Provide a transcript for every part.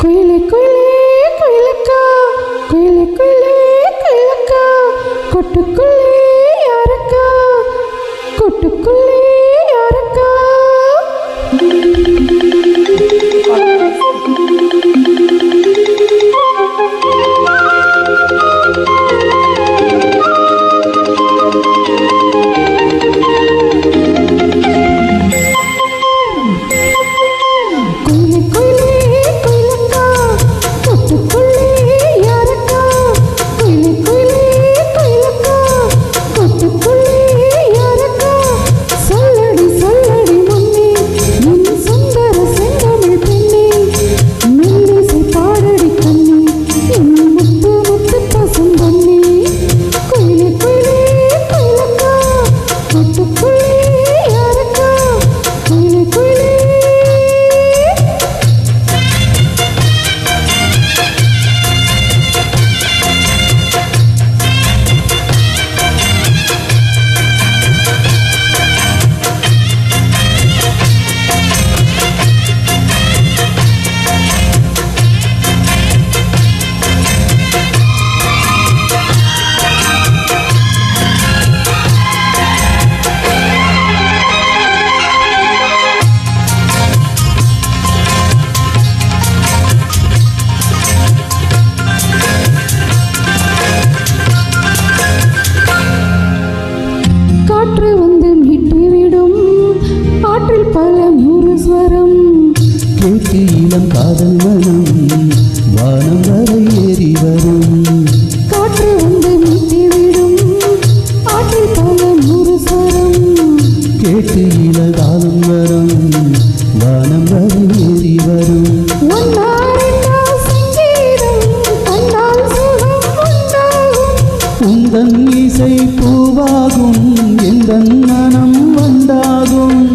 குயிலே குயிலே காற்று வந்து மீட்டுவிடும் ஆற்றில் பல நூறு ஸ்வரம். இளம் காதல் மனம் வானம் வரை ஏறி வரும். காற்று வந்து மீட்டுவிடும் ஆற்றில் பல நூறு ஸ்வரம். கேட்டு இளகாலம் வரும் வானம் வரை ஏறி வரும். உந்தன் இசை பூவாகும் எந்த மனம் வந்தாகும்.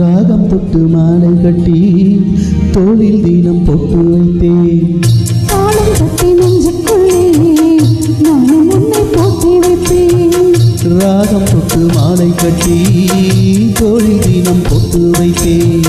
ராகம் தொட்டு மாலை கட்டி தோளில் தீனம் பொட்டு வைத்தேன். கட்டி தோழி தினம் பொத்து வைத்தேன்.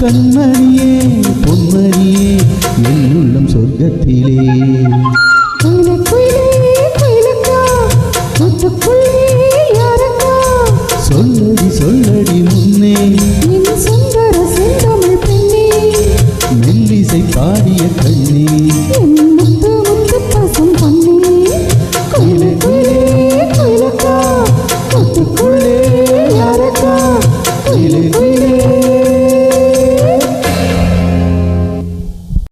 கண்மணியே பொன்மணியே என் உள்ளம் சொர்க்கத்திலே சொல்லடி சொல்லடி முன்னே. சுந்தர செந்தமிழ் பெண்ணே. மெல்லிசை பாடிய